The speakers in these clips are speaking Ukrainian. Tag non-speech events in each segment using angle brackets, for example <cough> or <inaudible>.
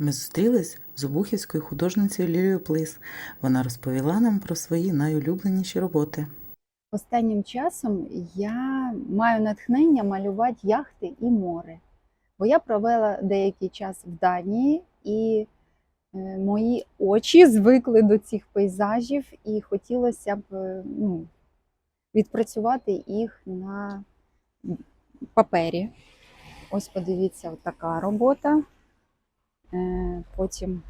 Ми зустрілись з обухівською художницею Лілією Плис. Вона розповіла нам про свої найулюбленіші роботи. Останнім часом я маю натхнення малювати яхти і море. Бо я провела деякий час в Данії, і е, мої очі звикли до цих пейзажів, і хотілося б е, ну, відпрацювати їх на папері. Ось подивіться, така робота. Е, Потім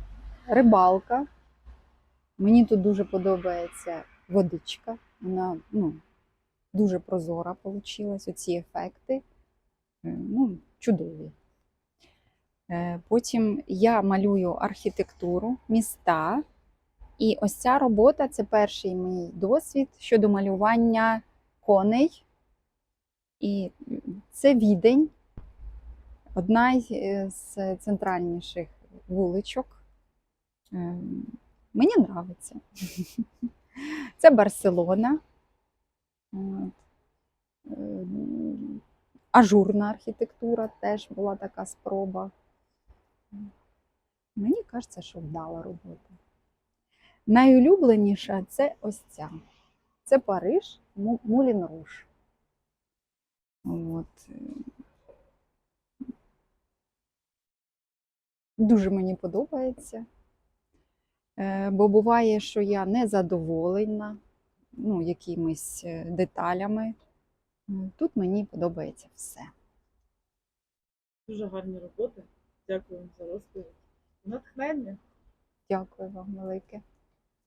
рибалка. Мені тут дуже подобається водичка. Вона ну, дуже прозора вийшла. Оці ефекти. е, Ну, чудові. Е, Потім я малюю архітектуру, міста. І ось ця робота це перший мій досвід щодо малювання коней. І це відень, одна з центральніших вуличок. Е, Мені подобається. <laughs> Це Барселона. Е, Ажурна архітектура теж була така спроба. Мені кажеться, що вдала робота. Найулюбленіша це ось ця. Це Париж, Мулін Руш. От. Дуже мені подобається. Е, Бо буває, що я не задоволена ну, якимись е, деталями. Тут мені подобається все. Дуже гарні роботи. Дякую вам за розповідь. Натхнення. Дякую вам велике.